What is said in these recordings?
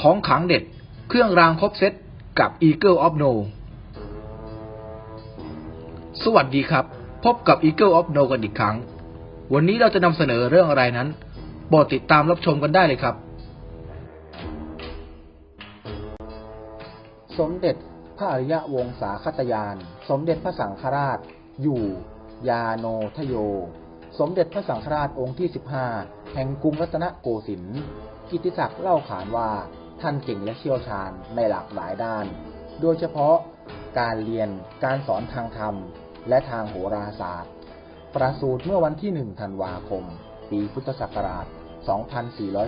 ของขังเด็ด เครื่องรางครบเซตกับ Eagle of No สวัสดีครับ พบกับ Eagle of No กันอีกครั้ง วันนี้เราจะนำเสนอเรื่องอะไรนั้นโปรดติดตามรับชมกันได้เลยครับ สมเด็จพระอริยวงศาคตยาน สมเด็จพระสังฆราช อยู่ ยาโนทโย สมเด็จพระสังฆราชองค์ที่ 15 แห่งกรุงรัตนโกสินทร์กิติศักดิ์เล่าขานว่า ท่านเก่งและเชี่ยวชาญในหลากหลายด้าน โดยเฉพาะการเรียน การสอนทางธรรม และทางโหราศาสตร์ ประสูติเมื่อวันที่ 1 ธันวาคม ปีพุทธศักราช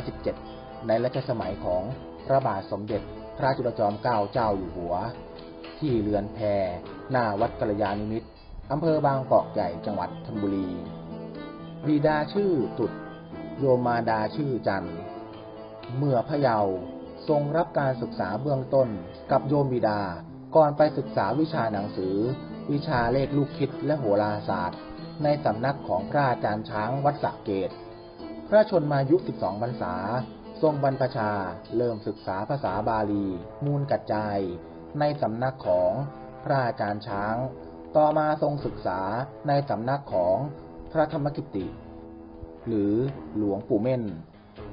2417 ในรัชสมัยของพระบาทสมเด็จพระจุลจอมเกล้าเจ้าอยู่หัว ที่เรือนแพหน้าวัดกัลยาณิมิตรอำเภอบางกอกใหญ่จังหวัดธนบุรี บิดาชื่อตุดโยมาดาชื่อจันเมื่อพะเยา ทรงรับการศึกษาเบื้องต้นกับโยมบิดา ก่อนไปศึกษาวิชาหนังสือ วิชาเลขลูกคิดและโหราศาสตร์ ในสำนักของพระอาจารย์ช้างวัดสะเกต พระชนมายุ 12พรรษา ทรงบรรพชา เริ่มศึกษาภาษาบาลี มูลกัจจายในสำนักของพระอาจารย์ช้าง ต่อมาทรงศึกษาในสำนักของพระธรรมกิติ หรือหลวงปู่เม่น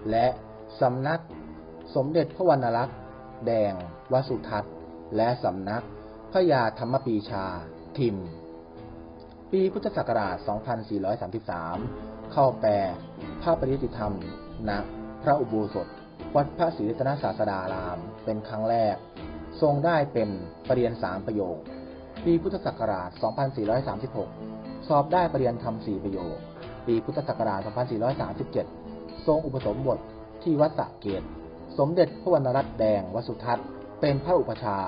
และสำนัก สมเด็จพระวรรณรักษ์ แดง วสุทัศน์ และสำนัก พระยาธรรมปีชา ทิม ปีพุทธศักราช 2433 เข้าแปลพระปริยติธรรมณพระอุโบสถ วัดพระศรีรัตนศาสดาราม เป็นครั้งแรก ทรงได้เป็นปรริญญาสามประโยค ปีพุทธศักราช 2436 สอบได้ปรริญญาธรรม4ประโยค ปีพุทธศักราช 2437 ทรงอุปสมบทที่วัดสะเกต สมเด็จพระวรรณรัตน์แดงวสุทัศน์ เป็นพระอุปชา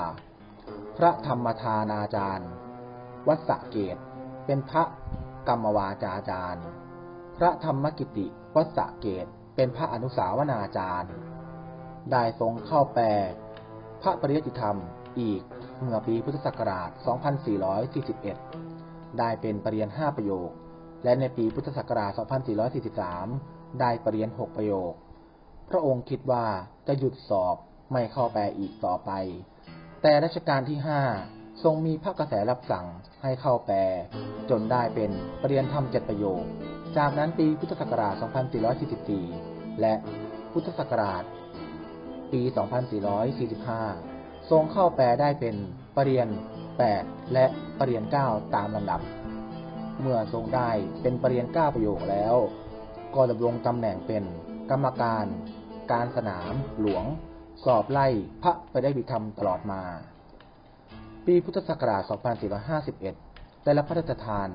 พระธรรมทานาจารย์ วัดสะเกต เป็นพระกรรมวาจาจารย์ พระธรรมกิติ วัดสะเกต เป็นพระอนุสาวนาจารย์ ได้ทรงเข้าแปล พระปริยติธรรมอีกเมื่อปีพุทธศักราช 2441 ได้เป็นปรริญญา5ประโยค และในปีพุทธศักราช 2443 ได้ปรริญญา6ประโยค พระองค์คิดว่าจะหยุดสอบไม่เข้าแปลอีกต่อไป แต่รัชกาลที่5ทรงมีพระกระแสรับสั่งให้เข้าแปล จนได้เป็นปรริญญาธรรมเจ็ดประโยค จากนั้นปีพุทธศักราช 2444 และพุทธศักราช ปี 2445 ทรงเข้าแปลได้เป็นปรริญญา8และปรริญญา9ตามลำดับ เมื่อทรงได้เป็นปรริญญา9ประโยคแล้ว ก็ดำรงตำแหน่งเป็น กรรมการ การสนามหลวง สอบไล่พระไปได้บิธรรมตลอดมา ปีพุทธศักราช 2451 ได้รับพระราชทาน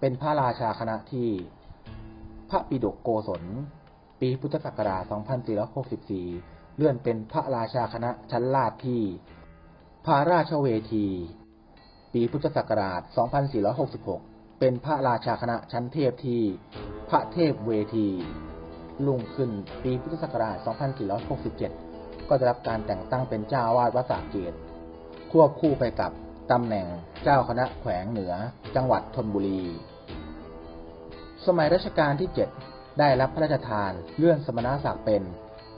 เป็นพระราชาคณะที่ พระปิฎกโกศล ปีพุทธศักราช 2464 เลื่อนเป็นพระราชาคณะชั้นลาดที่ พระราชเวที ปีพุทธศักราช 2466 เป็นพระราชาคณะชั้นเทพที่ พระเทพเวที ลุ่งขึ้นปีพุทธศักราช 2467 ก็ได้รับการแต่งตั้งเป็นเจ้าวาสวัดสระเกต ควบคู่ไปกับตำแหน่งเจ้าคณะแขวงเหนือ จังหวัดธนบุรี สมัยรัชกาลที่ 7 ได้รับพระราชทานเลื่อนสมณศักดิ์เป็น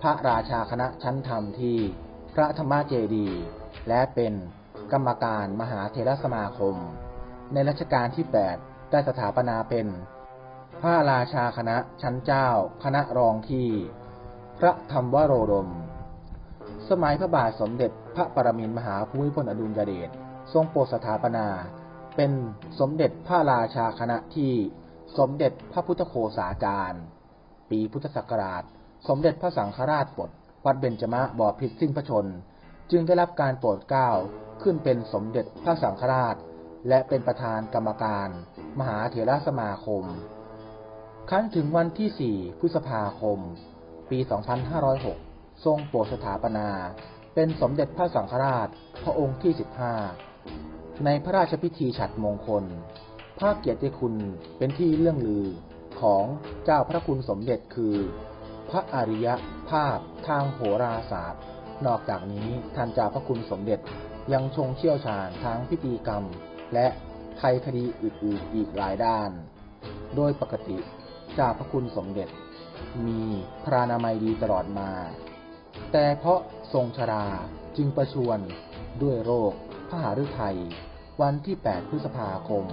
พระราชาคณะชั้นธรรมที่พระธรรมเจดี และเป็นกรรมการมหาเทรสมาคม ในรัชกาลที่ 8 ได้สถาปนาเป็น พระราชาคณะชั้นเจ้า คณะรองที่ พระธรรมวโรดม สมัยพระบาทสมเด็จพระปรมินมหาภูมิพลอดุลยเดชทรงโปรดสถาปนา เป็นสมเด็จพระราชาคณะที่สมเด็จพระพุทธโฆษาจารย์ ปีพุทธศักราช สมเด็จพระสังฆราชปดวัดเบญจมะบอพิตรสิ้นพระชน จึงได้รับการโปรดเกล้าขึ้นเป็นสมเด็จพระสังฆราช และเป็นประธานกรรมการ มหาเถรสมาคม ครั้นถึงวันที่ 4 พฤษภาคม ปี 2506 ทรงโปรดสถาปนา เป็นสมเด็จพระสังฆราช พระองค์ที่ 15 ในพระราชพิธีฉัตรมงคล พระเกียรติคุณเป็นที่เรื่องลือของเจ้าพระคุณสมเด็จคือ พระอริยภาพทางโหราศาสตร์ นอกจากนี้ท่านเจ้าพระคุณสมเด็จยังทรงเชี่ยวชาญทางพิธีกรรม และไขคดีอื่นๆอีกหลายด้าน โดยปกติ จ้าพระคุณสมเด็จ มีพระนามัยดีตลอดมา แต่เพราะทรงชราจึงประชวรด้วยโรคพหฤทัยวันที่ 8 พฤษภาคม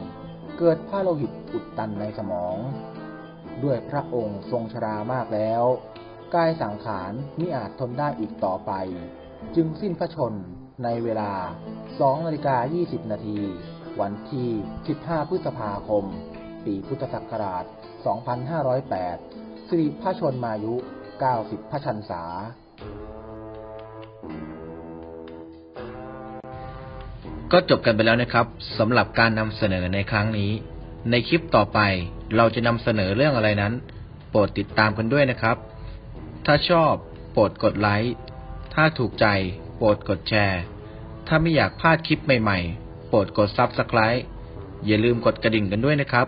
เกิดพระโลหิตอุดตันในสมอง ด้วยพระองค์ทรงชรามากแล้ว กายสังขารมิอาจทนได้อีกต่อไป จึงสิ้นพระชนในเวลา2นาฬิกา20 นาที วันที่ 15 พฤษภาคม ปีพุทธศักราช 2508 สิริพระชนมายุ 90 พระชันษา ก็จบกันไปแล้วนะครับสำหรับการนำเสนอในครั้งนี้ ในคลิปต่อไปเราจะนำเสนอเรื่องอะไรนั้น โปรดติดตามกันด้วยนะครับ ถ้าชอบโปรดกดไลค์ ถ้าถูกใจโปรดกดแชร์ ถ้าไม่อยากพลาดคลิปใหม่ๆ โปรดกด Subscribe อย่าลืมกดกระดิ่งกันด้วยนะครับ